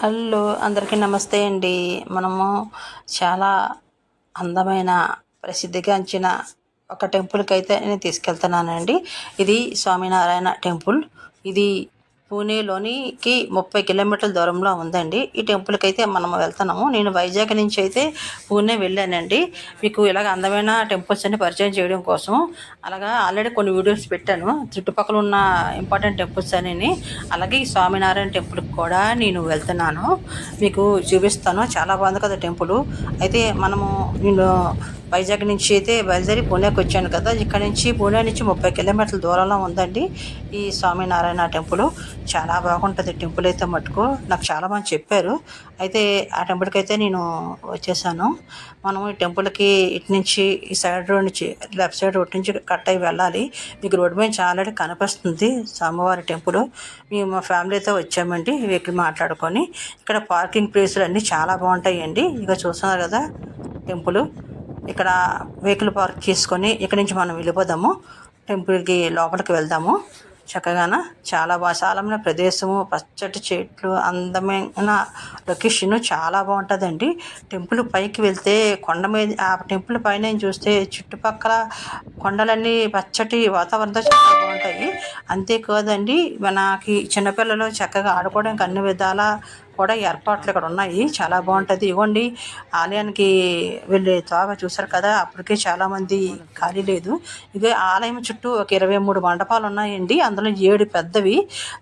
Hello అందరికీ నమస్తే అండి. మనము చాలా అందమైన ప్రసిద్ధిగాంచిన ఒక టెంపుల్కి అయితే నేను తీసుకెళ్తున్నానండి. ఇది స్వామినారాయణ టెంపుల్. ఇది పూణేలోనికి ముప్పై కిలోమీటర్ల దూరంలో ఉందండి. ఈ టెంపుల్కి అయితే మనం వెళ్తున్నాము. నేను వైజాగ్ నుంచి అయితే పూణే వెళ్ళానండి. మీకు ఇలాగ అందమైన టెంపుల్స్ అన్ని పరిచయం చేయడం కోసం. అలాగా ఆల్రెడీ కొన్ని వీడియోస్ పెట్టాను. చుట్టుపక్కల ఉన్న ఇంపార్టెంట్ టెంపుల్స్ అని అలాగే ఈ స్వామినారాయణ టెంపుల్కి కూడా నేను వెళ్తున్నాను. మీకు చూపిస్తాను. చాలా బాగుంది కదా టెంపుల్. అయితే మనము నేను వైజాగ్ నుంచి అయితే బయలుదేరి పూణేకి వచ్చాను కదా. ఇక్కడ నుంచి పూణే నుంచి ముప్పై కిలోమీటర్ల దూరంలో ఉందండి ఈ స్వామినారాయణ టెంపుల్. చాలా బాగుంటుంది టెంపుల్ అయితే మటుకు. నాకు చాలా మంది చెప్పారు. అయితే ఆ టెంపుల్కి అయితే నేను వచ్చేసాను. మనం ఈ టెంపుల్కి ఇటు నుంచి ఈ సైడ్ రోడ్ నుంచి లెఫ్ట్ సైడ్ రోడ్ నుంచి కట్ అయి వెళ్ళాలి. మీకు రోడ్డు మీద చాలా కనిపిస్తుంది స్వామివారి టెంపుల్. మేము మా ఫ్యామిలీతో వచ్చామండి వెహికల్ మాట్లాడుకొని. ఇక్కడ పార్కింగ్ ప్లేసులు అన్నీ చాలా బాగుంటాయండి. ఇక చూస్తున్నారు కదా టెంపుల్. ఇక్కడ వెహికల్ పార్క్ చేసుకొని ఇక్కడ నుంచి మనం వెళ్ళిపోదాము. టెంపుల్కి లోపలికి వెళ్దాము. చక్కగాన చాలా విశాలమైన ప్రదేశము పచ్చటి చెట్లు అందమైన లొకేషన్ చాలా బాగుంటుందండి. టెంపుల్ పైకి వెళ్తే కొండ మీద ఆ టెంపుల్ పైన చూస్తే చుట్టుపక్కల కొండలన్నీ పచ్చటి వాతావరణంతో చాలా బాగుంటాయి. అంతేకాదండి మనకి చిన్నపిల్లలు చక్కగా ఆడుకోవడానికి అన్ని విధాల కూడా ఏర్పాట్లు ఇక్కడ ఉన్నాయి. చాలా బాగుంటుంది. ఇవ్వండి ఆలయానికి వెళ్ళే త్వాగ చూసారు కదా అప్పటికే చాలామంది ఖాళీ లేదు. ఇదే ఆలయం చుట్టూ ఒక ఇరవై మూడు మండపాలు ఉన్నాయండి. అందులో ఏడు పెద్దవి.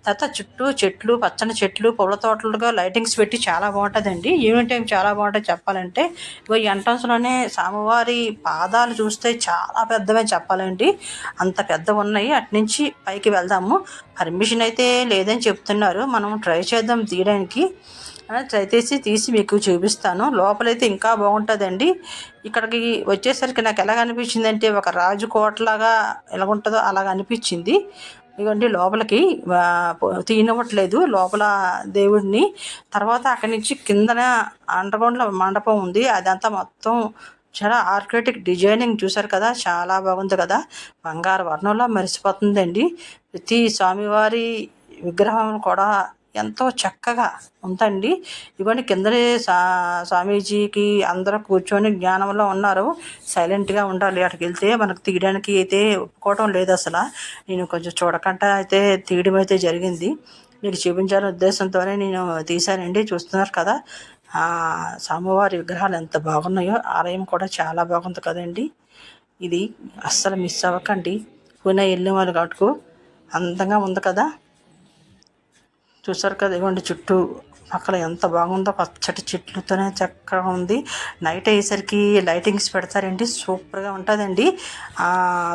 తర్వాత చుట్టూ చెట్లు పచ్చని చెట్లు పూల తోటలుగా లైటింగ్స్ పెట్టి చాలా బాగుంటుందండి. ఈవినింగ్ టైం చాలా బాగుంటుంది చెప్పాలంటే. ఇగో ఎంట్రన్స్లోనే స్వామివారి పాదాలు చూస్తే చాలా పెద్దవే చెప్పాలండి. అంత పెద్ద ఉన్నాయి. అటు నుంచి పైకి వెళ్దాము. పర్మిషన్ అయితే లేదని చెప్తున్నారు. మనం ట్రై చేద్దాం తీయడానికి. చేసి తీసి మీకు చూపిస్తాను. లోపలైతే ఇంకా బాగుంటుందండి. ఇక్కడికి వచ్చేసరికి నాకు ఎలాగ అనిపించింది అంటే ఒక రాజుకోటలాగా ఎలా ఉంటుందో అలాగ అనిపించింది. ఇదిగోండి లోపలికి తీయనివ్వట్లేదు లోపల దేవుడిని. తర్వాత అక్కడి నుంచి కిందన అండర్గ్రౌండ్లో మండపం ఉంది. అదంతా మొత్తం చాలా ఆర్కిటెక్ట్ డిజైనింగ్ చూసారు కదా చాలా బాగుంది కదా. బంగారు వర్ణంలో మెరిసిపోతుందండి. ప్రతి స్వామివారి విగ్రహం కూడా ఎంతో చక్కగా ఉందండి. ఇవన్నీ కిందనే సా స్వామీజీకి అందరూ కూర్చొని జ్ఞానంలో ఉన్నారు. సైలెంట్గా ఉండాలి. అక్కడికి వెళ్తే మనకు తీయడానికి అయితే ఒప్పుకోవడం లేదు అసలు. నేను కొంచెం చూడకుండా అయితే తీయడం అయితే జరిగింది. మీరు చూపించాలనే ఉద్దేశంతోనే నేను తీశానండి. చూస్తున్నారు కదా స్వామివారి విగ్రహాలు ఎంత బాగున్నాయో. ఆలయం కూడా చాలా బాగుంది కదండి. ఇది అస్సలు మిస్ అవ్వకండి. పూణే వెళ్ళిన వాళ్ళు కాటుకు అందంగా ఉంది కదా. చూసారు కదా ఇవ్వండి చుట్టూ. అక్కడ ఎంత బాగుందో పచ్చటి చెట్లతోనే చక్కగా ఉంది. నైట్ అయ్యేసరికి లైటింగ్స్ పెడతారండి సూపర్గా ఉంటుందండి.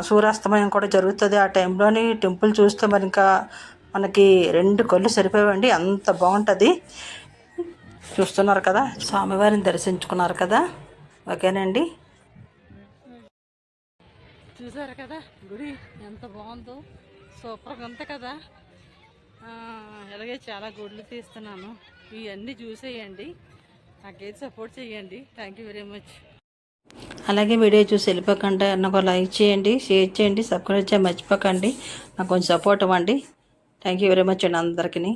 సూర్యాస్తమయం కూడా జరుగుతుంది ఆ టైంలోని టెంపుల్ చూస్తే మరి ఇంకా మనకి రెండు కళ్ళు సరిపోవండి అంత బాగుంటుంది. చూస్తున్నారు కదా స్వామివారిని దర్శించుకున్నారు కదా. ఓకేనండి. చూసారు కదా గుడి ఎంత బాగుందో. సూపర్గా ఉంది కదా. అలాగే చాలా గుడ్లు తీస్తున్నాను. ఇవన్నీ చూసేయండి. నాకేది సపోర్ట్ చేయండి. థ్యాంక్ యూ వెరీ మచ్ అలాగే వీడియో చూసి వెళ్ళిపోకండి. నాకు లైక్ చేయండి షేర్ చేయండి సబ్స్క్రైబ్ చేయ మర్చిపోకండి. నాకు కొంచెం సపోర్ట్ ఇవ్వండి. థ్యాంక్ యూ వెరీ మచ్ అండి అందరికీ.